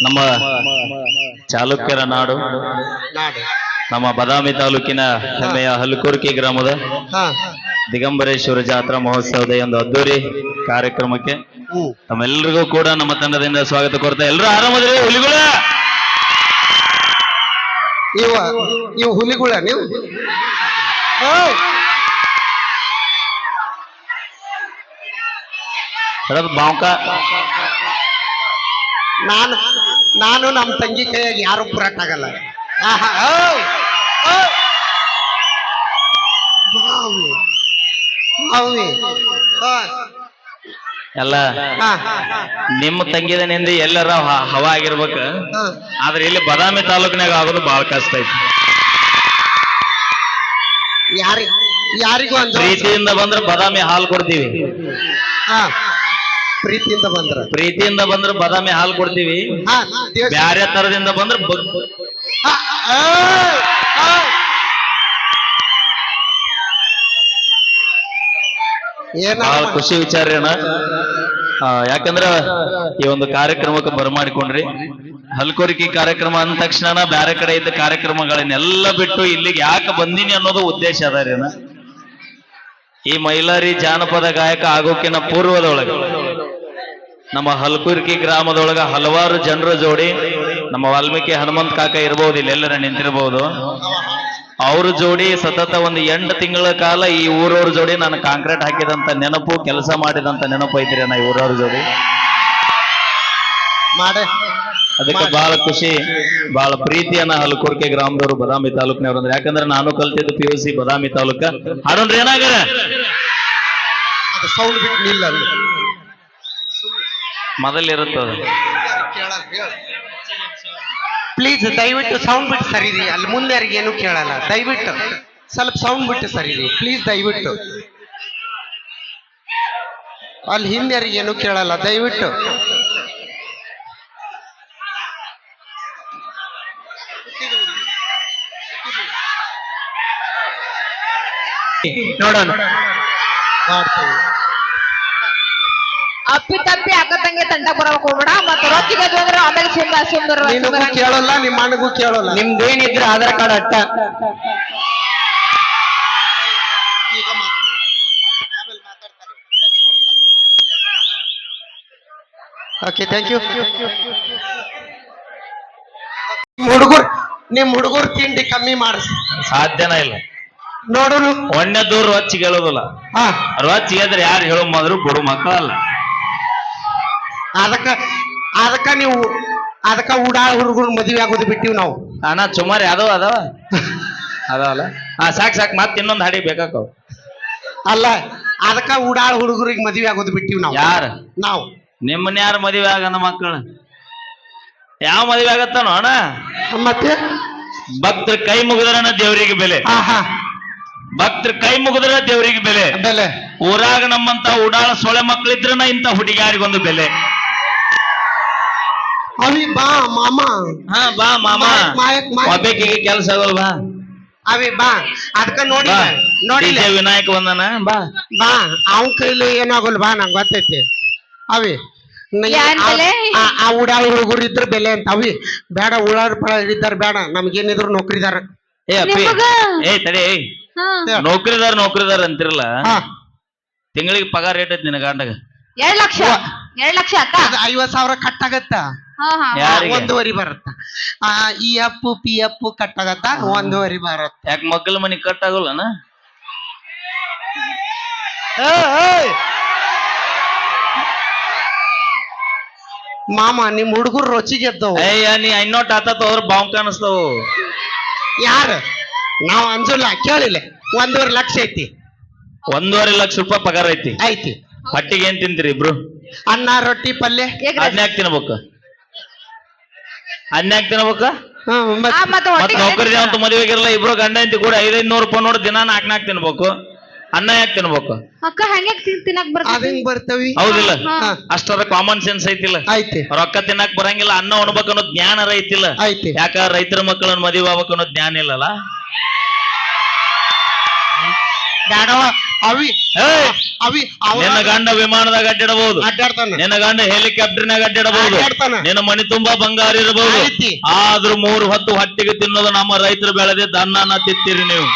ನಮ್ಮ ಚಾಲುಕ್ಯರ ನಾಡು ನಮ್ಮ ಬದಾಮಿ ತಾಲೂಕಿನ ಹೆಮ್ಮೆಯ ಹಲಕುರ್ಕಿ ಗ್ರಾಮದ ದಿಗಂಬರೇಶ್ವರ ಜಾತ್ರಾ ಮಹೋತ್ಸವದ ಒಂದು ಅದ್ದೂರಿ ಕಾರ್ಯಕ್ರಮಕ್ಕೆ ತಮ್ಮೆಲ್ಲರಿಗೂ ಕೂಡ ನಮ್ಮ ತಂಡದಿಂದ ಸ್ವಾಗತ ಕೋರ್ತಾ ಎಲ್ಲರೂ ಆರಾಮದ್ರಿ ಹುಲಿಗಳ? ಇವ ಇವು ಹುಲಿಗುಳ ನೀವು! ಬಾಂಕ ನಾನು ನಾನು ನಮ್ಮ ತಂಗಿ ಕೈಯಾಗಿ ಯಾರು ಆಗಲ್ಲ. ಮಾವಿ. ಎಲ್ಲ ಹಾ, ನಿಮ್ಮ ತಂಗಿದನೆಂದು ಎಲ್ಲರ ಹವ ಆಗಿರ್ಬೇಕ. ಆದ್ರೆ ಇಲ್ಲಿ ಬದಾಮಿ ತಾಲೂಕಿನಾಗ ಆಗೋದು ಬಹಳ ಕಷ್ಟ ಐತಿ. ಯಾರಿ ಯಾರಿಗೂ ಪ್ರೀತಿಯಿಂದ ಬಂದ್ರೆ ಬದಾಮಿ ಹಾಲು ಕೊಡ್ತೀವಿ. ಹಾ. ಪ್ರೀತಿಯಿಂದ ಬಂದ್ರ. ಪ್ರೀತಿಯಿಂದ ಬಂದ್ರ ಬದಾಮಿ ಹಾಲು ಕೊಡ್ತೀವಿ. ಹಾ ದೇವ್ಸ್- ಬ್ಯಾರೆ ತರದಿಂದ ಬಂದ್ರ ಬಗ್- ಹಾ, ಖುಷಿ ವಿಚಾರ ಅಣ್ಣ. ಆ, ಯಾಕಂದ್ರ ಈ ಒಂದು ಕಾರ್ಯಕ್ರಮಕ್ಕೆ ಬರಮಾಡಿಕೊಂಡ್ರಿ. ಹಲ್ಕೋರಿಕೆ ಕಾರ್ಯಕ್ರಮ ಅಂದ ತಕ್ಷಣ ಬ್ಯಾರೆ ಕಡೆ ಇದ್ದ ಕಾರ್ಯಕ್ರಮಗಳನ್ನೆಲ್ಲ ಬಿಟ್ಟು ಇಲ್ಲಿಗೆ ಯಾಕೆ ಬಂದೀನಿ ಅನ್ನೋದು ಉದ್ದೇಶ ಅದ ರೀ ಈ ಮೈಲಾರಿ ಜಾನಪದ ಗಾಯಕ ಆಗೋಕಿನ ಪೂರ್ವದೊಳಗೆ ನಮ್ಮ ಹಲ್ಕುರ್ಕಿ ಗ್ರಾಮದೊಳಗ ಹಲವಾರು ಜನರ ಜೋಡಿ ನಮ್ಮ ವಾಲ್ಮೀಕಿ ಹನುಮಂತ ಕಾಕ ಇರಬಹುದು ಇಲ್ಲೆಲ್ಲರ ನಿಂತಿರ್ಬೋದು. ಅವ್ರ ಜೋಡಿ ಸತತ ಒಂದು ಎಂಟು ತಿಂಗಳ ಕಾಲ ಈ ಊರವ್ರ ಜೋಡಿ ನಾನು ಕಾಂಕ್ರೀಟ್ ಹಾಕಿದಂತ ನೆನಪು ಕೆಲಸ ಮಾಡಿದಂತ ನೆನಪು ಐತ್ರಿ ನಾ ಊರವ್ರ ಜೋಡಿ. ಮಾಡೆ. ಅದಕ್ಕೆ ಬಹಳ ಖುಷಿ ಬಹಳ ಪ್ರೀತಿಯನ್ನ ಹಲಕುರ್ಕೆ ಗ್ರಾಮದವರು ಬದಾಮಿ ತಾಲೂಕಿನವ್ರು ಅಂದ್ರೆ. ಯಾಕಂದ್ರೆ ನಾನು ಕಲ್ತಿದ್ದು P U C Badami taluka. ಹಾಡೋನ್ರಿ ಏನಾಗ್ಯಾರ? ಸೌಂಡ್ ಬಿಟ್ಟು ನಿಲ್ಲ. ಮೊದಲಿರುತ್ತದ. ಪ್ಲೀಸ್ ದಯವಿಟ್ಟು ಸೌಂಡ್ ಬಿಟ್ಟು ಸರಿರಿ. ಅಲ್ಲಿ ಮುಂದೆ ಅವ್ರಿಗೆ ಏನು ಕೇಳಲ್ಲ. ದಯವಿಟ್ಟು ಸ್ವಲ್ಪ ಸೌಂಡ್ ಬಿಟ್ಟು ಸರಿರಿ. ಪ್ಲೀಸ್ ದಯವಿಟ್ಟು. ಅಲ್ಲಿ ಹಿಂದೆ ಅವ್ರಿಗೆ ಏನು ಕೇಳಲ್ಲ. ದಯವಿಟ್ಟು. ನೋಡೋಣ. ಮಾಡ್ತೀವಿ. ಅಪ್ಪಿ ತಪ್ಪಿ ಅಕ್ಕ ತಂಗಿ ತಂಡ ಬರಬೇಕು ಹೋಗ್ಬೇಡ ಮತ್ತೆ ರೊಟ್ಟಿಗೆ ಅಂದ್ರೆ ಆಮೇಲೆ ಸುಂದರ ಸುಂದರ ನಿನಗೂ ಕೇಳಲ್ಲ ನಿಮ್ಮ ಅಣ್ಣಗೂ ಕೇಳಲ್ಲ. ನಿಮ್ದೇನಿದ್ರೆ ಆಧಾರ್ ಕಾರ್ಡ್ ಅಟ್ಟ. ಓಕೆ ಥ್ಯಾಂಕ್ ಯು ಹುಡುಗರು ನಿಮ್ ಹುಡುಗರು ತಿಂಡಿ ಕಮ್ಮಿ ಮಾಡಿಸ್. ಸಾಧ್ಯನ ಇಲ್ಲ. ನೋಡೋಣ ಒಣ್ಣೆ ದೂರ ರೊಚ್ಚಿಗೆ ಹೇಳೋದಿಲ್ಲ. ಹಾ. ರೊಚ್ಚಿಗೆ ಆದ್ರೆ ಯಾರು ಹೇಳೋ ಮಾದ್ರು ಬಡ ಮಕ್ಕಳಲ್ಲ. ಅದಕ್ಕ ಅದಕ್ಕ ನೀವು ಅದಕ್ಕ ಉಡಾಳ ಹುಡುಗರು ಮದುವೆ ಆಗೋದು ಬಿಟ್ಟಿವಿ ನಾವು. ಅಣ್ಣ ಸುಮಾರು ಯಾವ್ದೋ ಅದಾವ. ಅದಾವಲ್ಲ. ಹಾ ಸಾಕ್ ಸಾಕ್ ಮತ್ತೆ ಇನ್ನೊಂದು ಹಾಡಿ ಬೇಕಾಕವ್. ಅಲ್ಲ ಅದಕ್ಕ ಉಡಾಳ ಹುಡುಗರಿಗೆ ಮದುವೆ ಆಗೋದು ಬಿಟ್ಟಿವಿ ನಾವು. ಯಾರ? ನಾವು. ನಿಮ್ಮನ್ನ ಯಾರು ಮದುವೆ ಆಗನ ಮಕ್ಕಳು ಯಾವ ಮದುವೆ ಆಗತ್ತಾನೋ ಅಣ್ಣ? ಮತ್ತೆ? ಭಕ್ತರ ಕೈ ಮುಗಿದ್ರನ ದೇವರಿಗೆ ಬೆಲೆ. ಹಾ ಹಾ. ಭಕ್ತರ ಕೈ ಮುಗಿದ್ರ ದೇವರಿಗೆ ಬೆಲೆ. ಬೆಲೆ. ಊರಾಗ ನಮ್ಮಂತ ಉಡಾಳ ಸೊಳೆ ಮಕ್ಕಳಿದ್ರನ ಇಂತ ಹುಡುಗಿಯಾರಿಗೊಂದು ಬೆಲೆ. ಅವಿ ಬಾ ಮಾಮ. ಹಾ ಬಾ ಮಾಮ. ಮಾಯಕ್-. ಒಬ್ಬೇಕಿಗೆ ಕೆಲಸ ಆಗಲ್ ಬಾ. ಅವಿ ಬಾ. ಅದಕ್ಕ ನೋಡಿ ಬಾ. DJ ವಿನಾಯಕ ಬಂದನ ಬಾ. ಬಾ. ಅವನ್ ಕೈಲಿ ಏನಾಗಲ್ಲ ಬಾ ನಂಗೆ ಗೊತ್ತೈತಿ. ಅವಿ ನ- ಯಾನ್ ಬೆಲೆ? ಆ- ಆ ಉಡಾಳ ಹುಡುಗರು ಇದ್ರ ಬೆಲೆ ಅಂತ. ಅವಿ ಬೇಡ ಉಳಾರ ಪಳ ಇದ್ದಾರ ಬೇಡ. ನಮ್ಗೇನಿದ್ರು ನೌಕರಿದಾರ. ಏ ಅಪ್ಪಿ. ನಿಮಗ? ಏ ತಡಿ ಏಯ್ ಹಾ. ನೌಕರಿದಾರ ನೌಕರಿದಾರ ಅಂತಿರಲ್ಲ. ಹಾ. ತಿಂಗಳಿಗೆ ಪಗಾರ ರೇಟ್ ಐತಿ ನಿನ್ನ ಗಂಡಗ ಎರಡ್ ಲಕ್ಷ. ಎರಡ್ ಲಕ್ಷ ಅಕ್ಕ. ಅದ್ ಐವತ್ ಸಾವಿರ ಕಟ್ ಆಗತ್ತ? ಯಾರಿಗೆ? ಒಂದೂವರೆ ಬರುತ್ತ. ಆ ಈ ಅಪ್ಪು ಪಿ ಅಪ್ಪು ಕಟ್ ಆಗತ್ತ ಒಂದೂವರೆ ಬರುತ್ತ. ಯಾಕೆ ಮಗ್ಗಲ ಮನಿ ಕಟ್ ಆಗೋಲ್ಲನ ಮಾಮ ನಿಮ್ ಹುಡುಗರು ರುಚಿಗೆ ಗೆದ್ದವ್ ಅಯ್ಯ ನೀ ಐನೋಟ್ ಆತತ್ ಅವ್ರ ಬಾಂಬ್ ಕಾಣಿಸ್ತಾವು ಯಾರು? ನಾವ್ ಅಂಜಲ್ಲ ಕೇಳಿಲ್ಲ. ಒಂದೂವರೆ ಲಕ್ಷ ಐತಿ. ಒಂದೂವರೆ ಲಕ್ಷ ರೂಪಾಯಿ ಪಗಾರ ಐತಿ. ಐತಿ. ಹೊಟ್ಟಿಗೆ ಏನ್ ತಿಂತೀರಿ ಇಬ್ರು? ಅನ್ನ ರೊಟ್ಟಿ ಪಲ್ಯ. ಅದ್ನ್ಯಾಕ್ ತಿನ್ಬೇಕು? ಅದ್ನ್ಯಾಕ್ ತಿನ್ಬೇಕ ಮತ್ತ್ ಮತ್ ಹೊಟ್ಟಿಗೆ ನೌಕರಿ ಅಂತ ಮದುವೆಗಿರಲ್ಲ ಇಬ್ರು ಗಂಡ ಅಂತ ಕೂಡ ಐದೈದು ನೂರು ರೂಪಾಯಿ ನೋಡಿ ದಿನ ನಾಲ್ಕು ನಾಲ್ಕು ತಿನ್ಬೇಕು. ಅನ್ನ ಯಾಕೆ ತಿನ್ಬೇಕು. ಅಕ್ಕ ಹಂಗೆ ತಿನ್ನಕ್ ಅದ್ ಬರ್ತದೆ ಹೆಂಗ್ ಬರ್ತವಿ? ಹೌದಿಲ್ಲ. ಹಾ. ಅಷ್ಟರ ಕಾಮನ್ ಸೆನ್ಸ್ ಐತಿಲ್ಲ. ಐತಿ ರೊಕ್ಕ ತಿನ್ನಕ್ ಬರಂಗಿಲ್ಲ ಅನ್ನ ಉಣ್ಬೇಕು ಅನ್ನೋ ಜ್ಞಾನ ಐತಿಲ್ಲ. ಐತಿ ಯಾಕ ರೈತರ ಮಕ್ಕಳನ್ನ ಮದುವೆ ಆಗ್ಬೇಕು ಅನ್ನೋ ಜ್ಞಾನ ಇಲ್ಲಲ್ಲ? ಅವಿ! ಅವಿ ನಿನ್ನ ಗಂಡ ವಿಮಾನದಾಗ ಅಡ್ಡಿಡಬಹುದು ಅಡ್ಡಾಡ್ತಾನ ನಿನ್ನ ಗಂಡ ಹೆಲಿಕಾಪ್ಟರ್ನಾಗ ಅಡ್ಡಾಡಬಹುದು ಅಡ್ಡಾಡ್ತಾನ. ನಿನ್ನ ಮನಿ ತುಂಬಾ ಬಂಗಾರ ಇರಬಹುದು ಐತಿ. ಆದ್ರೂ ಮೂರು ಹೊತ್ತು ಹಟ್ಟಿಗೆ ತಿನ್ನೋದು ನಮ್ಮ ರೈತರು ಬೆಳೆದಿದ್ದ ಅನ್ನನ ತಿತ್ತೀರಿ ನೀವು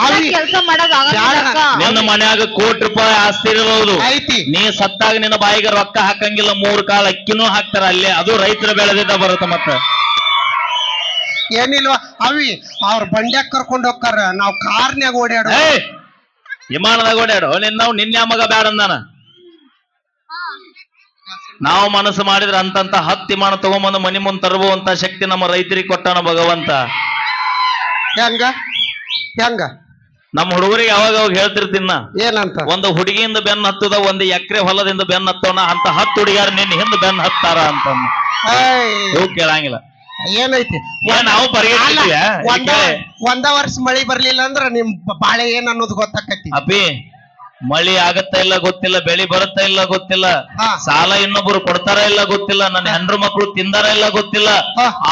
ಅವಿ. ಕೆಲಸ. ಅಕ್ಕ. ನಿನ್ನ ಮನ್ಯಾಗ ಕೋಟಿ ರೂಪಾಯಿ ಆಸ್ತಿ ಇರಬಹುದು ಐತಿ ನೀ ಸತ್ತಾಗ ನಿನ್ನ ಬಾಯಿಗೆ ರೊಕ್ಕ ಹಾಕಂಗಿಲ್ಲ ಮೂರ್ ಕಾಲ ಅಕ್ಕಿನೂ ಹಾಕ್ತಾರ ಅಲ್ಲೇ ಅದು ರೈತರ ಬೆಳೆದಿದ್ದ ಬರುತ್ತೆ ಮತ್ತ ಏನಿಲ್ವಾ? ಅವಿ ಅವ್ರ ಬಂಡ್ಯಾಗ ಕರ್ಕೊಂಡ್ ಹೋಗ್ತಾರ. ನಾವ್ ಕಾರ್ನ್ಯಾಗ ಓಡ್ಯಾಡ ಏಯ್ ವಿಮಾನದಾಗ ಓಡಾಡು ನಿನ್ನ ನಾವು ನಿನ್ನೆ ಮಗ ಬ್ಯಾಡ ಅಂದಾನ. ನಾವು ಮನಸ್ಸು ಮಾಡಿದ್ರೆ ಅಂತಂತ ಹತ್ತು ವಿಮಾನ ತಗೊಂಬಂದು ಮನಿ ಮುಂದ್ ತರುವಂತ ಶಕ್ತಿ ನಮ್ಮ ರೈತರಿಗೆ ಕೊಟ್ಟಾನ ಭಗವಂತ. ಹೆಂಗ? ಹೆಂಗ? ನಮ್ಮ ಹುಡುಗರಿಗೆ ಯಾವಾಗ ಅವಾಗ ಹೇಳ್ತಿರ್ತೀನ. ಏನಂತ? ಒಂದು ಹುಡುಗಿಯಿಂದ ಬೆನ್ನ ಹತ್ತದ ಒಂದು ಎಕರೆ ಹೊಲದಿಂದ ಬೆನ್ನ ಹತ್ತೋಣ ಅಂತ ಹತ್ತು ಹುಡುಗಿಯಾರ ನಿನ್ನ ಹಿಂದೆ ಬೆನ್ನ ಹತ್ತಾರ ಅಂತ ಕೇಳಂಗಿಲ್ಲ. ಏನೈತಿ? ನಾವು ಒಂದ ಒಂದ ವರ್ಷ ಮಳಿ ಬರ್ಲಿಲ್ಲ ಅಂದ್ರ ನಿಮ್ ಬಾಳೆ ಏನ್ ಅನ್ನೋದು ಗೊತ್ತಾಕತಿ. ಅಪಿ ಮಳಿ ಆಗತ್ತಾ ಇಲ್ಲ ಗೊತ್ತಿಲ್ಲ ಬೆಳಿ ಬರುತ್ತಾ ಇಲ್ಲ ಗೊತ್ತಿಲ್ಲ. ಸಾಲ ಇನ್ನೊಬ್ರು ಕೊಡ್ತಾರ ಇಲ್ಲ ಗೊತ್ತಿಲ್ಲ ನನ್ನ ಹೆಂಡ್ರು ಮಕ್ಕಳು ತಿಂದಾರ ಇಲ್ಲ ಗೊತ್ತಿಲ್ಲ.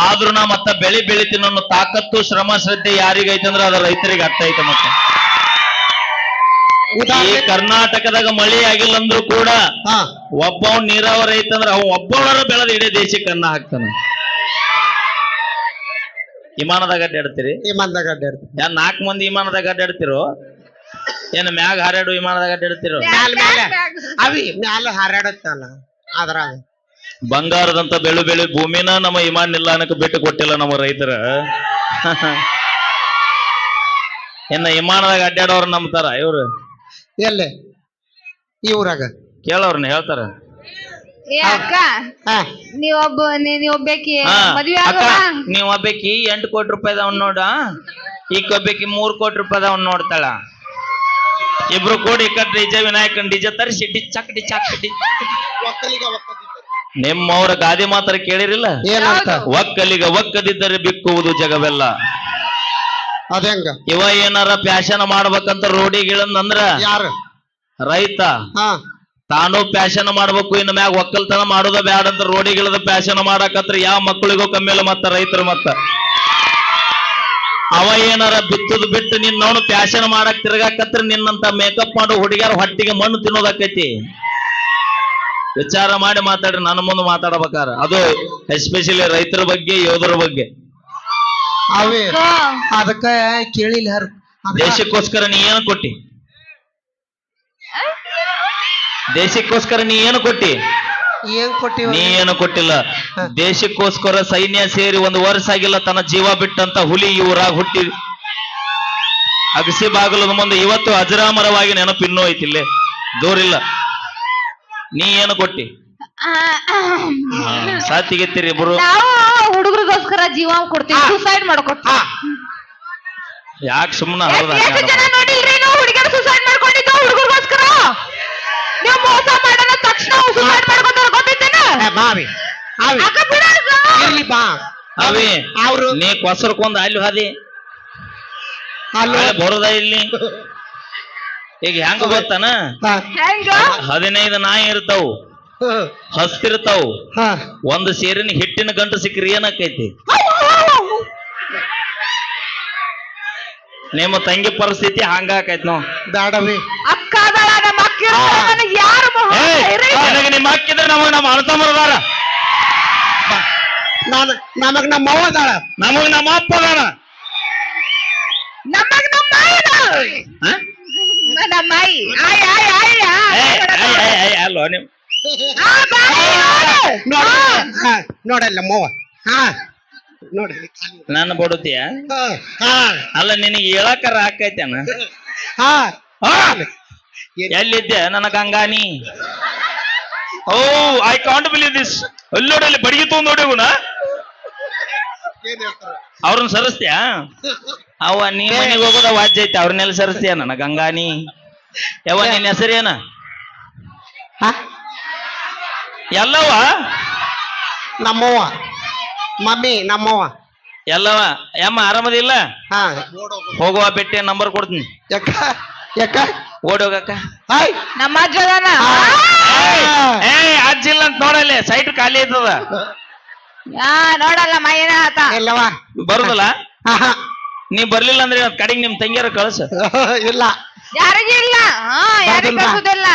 ಆದ್ರೂ ನಾ ಮತ್ತ ಬೆಳಿ ಬೆಳಿತೀನಿ ಅನ್ನೋ ತಾಕತ್ತು ಶ್ರಮ ಶ್ರದ್ಧೆ ಯಾರಿಗೈತೆ ಅಂದ್ರೆ ಅದ ರೈತರಿಗೆ ಅರ್ಥ ಐತೆ ಮತ್ತೆ. ಈ ಕರ್ನಾಟಕದಾಗ ಮಳಿ ಆಗಿಲ್ಲ ಅಂದ್ರೂ ಕೂಡ ಒಬ್ಬವ್ ನೀರಾವರಿ ಐತಂದ್ರ ಅವ್ ಒಬ್ಬವರ ಬೆಳೆದ ಇಡೀ ದೇಶಕ್ಕೆ ಅನ್ನ ಹಾಕ್ತಾನ. ವಿಮಾನದಾಗ ಅಡ್ಡಾಡ್ತೀರಿ ವಿಮಾನದಾಗ ಅಡ್ಡಾಡ್ತೀವಿ ಏನ್ ಯಾನ್ ನಾಲ್ಕು ಮಂದಿ ವಿಮಾನದಾಗ ಅಡ್ಡಾಡ್ತಿರೋ ಏನ್ ಮ್ಯಾಗ ಹಾರಾಡು ವಿಮಾನದಾಗ ಅಡ್ಡಾಡ್ತಿರೋ ಮ್ಯಾಲ ಮ್ಯಾಲ ಅವಿ ಮ್ಯಾಲ ಹಾರಾಡತ್ತಲ್ಲ ಅದ್ರಾಗ ಬಂಗಾರದಂತ ಬೆಳು ಬೆಳು ಭೂಮಿನ ನಮ್ಮ ವಿಮಾನ ನಿಲ್ದಾಣಕ್ಕೆ ಬಿಟ್ಟು ಕೊಟ್ಟಿಲ್ಲ ನಮ್ಮ ರೈತರ. ಇನ್ನ ವಿಮಾನದಾಗ ಅಡ್ಡಾಡೋರು ನಂಬ್ತಾರ ಇವ್ರು? ಎಲ್ಲೆ? ಈ ಊರಾಗ? ಕೇಳೋರ್ನ ಹೇಳ್ತಾರ. ಏ ಅಕ್ಕ ಹಾ. ನೀವೊಬ್ಬ ನೀ- ನೀವೊಬ್ಬೇಕಿ ಹಾ, ಮದ್ವೆ ಅಕ್ಕ ಆಗವ? ನೀವ್ ಒಬ್ಬಾಕಿ? ಎಂಟು ಕೋಟಿ ರೂಪಾಯಿದವನ್ ನೋಡ. ಈ ಒಬ್ಬಾಕಿ ಮೂರ್ ಕೋಟಿ ರೂಪಾಯಿದವನ್ ನೋಡ್ತಾಳ. ಇಬ್ರು ಕೂಡಿ ಕಟ್ ಡಿಜೆ ವಿನಾಯಕನ್ ಡಿಜೆ ತರಿಸಿ ಡಿ ಚಕ್ ಡಿ ನಿಮ್ಮವ್ರ ಗಾದಿ ಮಾತ್ರ ಕೇಳಿರಿಲ್ಲ? ಏನಂತ ಒಕ್ಕಲಿಗ ಒಕ್ಕದಿದ್ದರೆ ಬಿಕ್ಕುವುದು ಜಗವೆಲ್ಲ. ಅದಂಗ? ಇವ ಏನಾರ ಪ್ಯಾಶನ್ ಮಾಡ್ಬೇಕಂತ ರೋಡಿಗಿಳಂದ್ರ ಯಾರು? ರೈತ. ಹಾ. ತಾನು ಪ್ಯಾಶನ್ ಮಾಡ್ಬೇಕು ಇನ್ನು ಮ್ಯಾಗ ಒಕ್ಕಲ್ತನ ಮಾಡೋದ ಬ್ಯಾಡ ಅಂತ ರೋಡಿಗಿಳದ ಪ್ಯಾಶನ್ ಮಾಡಕತ್ರ ಯಾವ ಮಕ್ಕಳಿಗೂ ಕಮ್ಮಿ ಇಲ್ಲ ಮತ್ತ ರೈತರು ಮತ್ತ. ಅವ ಏನಾರ ಬಿತ್ತದ್ ಬಿಟ್ಟು ನಿನ್ನವನು ಪ್ಯಾಶನ್ ಮಾಡಕ್ ತಿರ್ಗಾಕತ್ರ ನಿನ್ನಂತ ಮೇಕಪ್ ಮಾಡೋ ಹುಡುಗಿಯರ ಹೊಟ್ಟಿಗೆ ಮಣ್ಣು ತಿನ್ನೋದಾಕೈತಿ ವಿಚಾರ ಮಾಡಿ ಮಾತಾಡ್ರಿ ನನ್ನ ಮುಂದೆ ಮಾತಾಡಬೇಕಾರ. ಅದು ಎಸ್ಪೆಷಲಿ ರೈತರ ಬಗ್ಗೆ ಯೋಧರ ಬಗ್ಗೆ. ಅವೇ ಅದಕ್ಕ ಕೇಳಿಲ್ಲ ದೇಶಕ್ಕೋಸ್ಕರ ನೀ ಏನು ಕೊಟ್ಟಿ? ದೇಶಕ್ಕೋಸ್ಕರ ನೀ ಏನು ಕೊಟ್ಟಿ? ಏನ್ ಕೊಟ್ಟಿ ನೀ ಏನು ಕೊಟ್ಟಿಲ್ಲ? ದೇಶಕ್ಕೋಸ್ಕರ ಸೈನ್ಯ ಸೇರಿ ಒಂದು ವರ್ಷ ಆಗಿಲ್ಲ ತನ್ನ ಜೀವ ಬಿಟ್ಟಂತ ಹುಲಿ ಇವರಾಗ ಊರಾಗ ಹುಟ್ಟಿ. ಅಗಸಿ ಬಾಗಲದ ಮುಂದೆ ಇವತ್ತು ಅಜರಾಮರವಾಗಿ ನೆನಪು ಇನ್ನೂ ಐತಿಲ್ಲೇ ದೂರಿಲ್ಲ. ನೀ ಏನು ಕೊಟ್ಟಿ? ಸಾತಿಗೆತ್ತಿರಿ ಇಬ್ರು ನಾವು ಹುಡುಗರಿಗೋಸ್ಕರ ಜೀವ ಕೊಡ್ತೀವಿ ಸುಸೈಡ್ ಮಾಡ್ಕೊಡ್ತೀವಿ. ಯಾಕೆ ಸುಮ್ಮನೆ ಎಷ್ಟ್- ಎಷ್ಟ್ ಜನ ನೋಡಿಲ್ರಿ ನಾವು ಹುಡುಗರು ಸುಸೈಡ್ ಮಾಡ್ಕೊಂಡಿದ್ದು ಹುಡುಗರಿಗೋಸ್ಕರ ನೀವು ಮೋಸ ಮಾಡೋಣ ತಕ್ಷಣ ಸುಸೈಡ್ ಮಾಡ್ಕೊತಾರ ಗೊತ್ತೈತೇನ? ಏ, ಬಾವಿ ಅವಿ. ಅಕ್ಕ ಬಿಡ ಇರ್ಲಿ ಬಾ. ಅವಿ ಅವ್ರು. ನೀ ಕೊಸರ್ಕೊಂಡ್ ಅಲ್ಲಿ ಹಾದಿ. ಅಲ್ಲ ಅಲ್ಲಿ ಬರೋದ ಇಲ್ಲಿ? ಈಗ ಹೆಂಗ ಗೊತ್ತಾನ? ಹಾ. ಹೆಂಗ? ಹದಿನೈದು ನಾಯಿ ಇರ್ತಾವು. ಹಸ್ತಿರ್ತಾವು ಹಾ. ಒಂದು ಸೇರಿನ ಹಿಟ್ಟಿನ ಗಂಟು ಸಿಕ್ಕ್ರಿ ಏನಾಕೈತಿ? ನಿಮ್ಮ ತಂಗಿ ಪರಿಸ್ಥಿತಿ ಹಂಗಾಕೈತಿ ನಾವು ದಾಡವಿ ಅಕ್ಕ ನಮ್ಮ ನನಗ್ ನಿಮ್ಮ ಹಾಕಿದ್ರೆ ನಮಗ ನಮ್ಮ ಅಣ್ತಮ್ಮರದಾರ ನಾನು ನಮಗ್ ನಮ್ಮ ಅವ್ವ ಅದಾಳ. ನಮಗ ನಮ್ಮ ಅಪ್ಪ ನಮ್ಮ ಅದಾಳ. ಹ? ನಮ್ಮ ಏ, ಅಲ್ಲೋ ನೀವು. ಆ, ಬಾಯಿ ನೋಡು. ನೋಡ ಹಾ. ನೋಡಲ್ಲ ಮೋವ ಹಾ ನೋಡಿ. ನನ್ನ ಬಡುತ್ತೀಯ ಹಾ ಹಾ. ಅಲ್ಲ ನಿನಗೆ ಹೇಳಕರ ಹಾಕೈತೇನ ಹಾ. ಆ! ಎಲ್ಲಿದ್ದೆ? ನನ್ನ ಗಂಗಾನಿ. Oh I can't believe this ಅಲ್ಲಿ ನೋಡಿ ಅಲ್ಲಿ ಬಡಿಗೆ ತಗೊಂಡ್ ನೋಡಿ ಗುಣ ಏನ್ ಹೇಳ್ತಾರ? ಅವ್ರನ್ನ ಸರಸ್ತ್ಯಾ? ಅವ ನೀ ಮನೆಗೆ ಹೋಗೋದ ವಾಜ್ಯ ಐತಿ ಅವ್ರನ್ನೆಲ್ಲ ಸರಸ್ತ್ಯಾ? ನನ್ನ ಗಂಗಾನಿ. ಯಾವ ನಿನ್ನ ಹೆಸರೇನ? ಹಾ? ಎಲ್ಲವ ನಮ್ಮವ್ವ. ಮಮ್ಮಿ ನಮ್ಮವ್ವ. ಎಲ್ಲವ ಯಮ್ಮ ಆರಾಮದಿಲ್ಲ? ಹಾ. ಹೋಗುವ ಬೆಟ್ಟಿ ನಂಬರ್ ಕೊಡ್ತೀನಿ. ಯಾಕ? ಓಡೋಗಕ್ಕ. ಹಾಯ್. ನಮ್ಮ ಅಜ್ಜ ಅದಾನ. ಏ ಅಜ್ಜಿಲ್ಲ ಅಂತ ನೋಡಲ್ಲ ಸೈಟ್ ಖಾಲಿ ಇದ್ದದ. ಆ, ನೋಡಲ್ಲ ಮೈನ ಆತ? ಇಲ್ಲವಾ ಬರುದಲ್ಲ? ಹಾ ಹಾ. ನೀ ಬರ್ಲಿಲ್ಲ ಅಂದ್ರೆ ಇವತ್ತು ಕಡೆಗೆ ನಿಮ್ ತಂಗಿಯರ ಕಳ್ಸ. ಇಲ್ಲ. ಯಾರಿಗೂ ಇಲ್ಲ. ಹಾ ಯಾರಿಗೂ ಬರ್ದಿಲ್ವಾ? ಕಳ್ಸುದಿಲ್ಲ.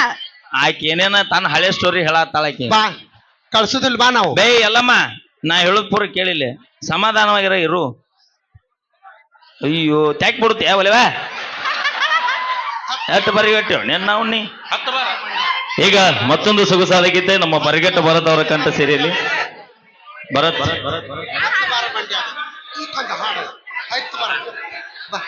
ಆಕೆ ಏನೇನ ತನ್ನ ಹಳೆ ಸ್ಟೋರಿ ಹೇಳತ್ತಾಳ ಆಕಿ. ಬಾ ಕಳ್ಸುದಿಲ್ ಬಾ ನಾವು. ಬೇ ಎಲ್ಲಮ್ಮ ನಾ ಹೇಳುದ್ ಪೂರ ಕೇಳಿಲ್ಲ. ಸಮಾಧಾನವಾಗಿರ ಇರು. ಅಯ್ಯೋ ತ್ಯಾಕ್ ಬಿಡುತ್ತೆ ಯಾವಲ್ವ ಎಷ್ಟು ಬರಿಗಟ್ಟು ನಿನ್ನ ಉಣ್ಣಿ. ಈಗ ಮತ್ತೊಂದು ಸೊಗಸಾದ ಗೀತೆ ನಮ್ಮ ಬರಿಗಟ್ಟ ಭರತ್ ಅವರ ಕಂಠ ಸೀರೆಯಲ್ಲಿ. ಭರತ್. ಭರತ್ ಬರ. ಬಾ.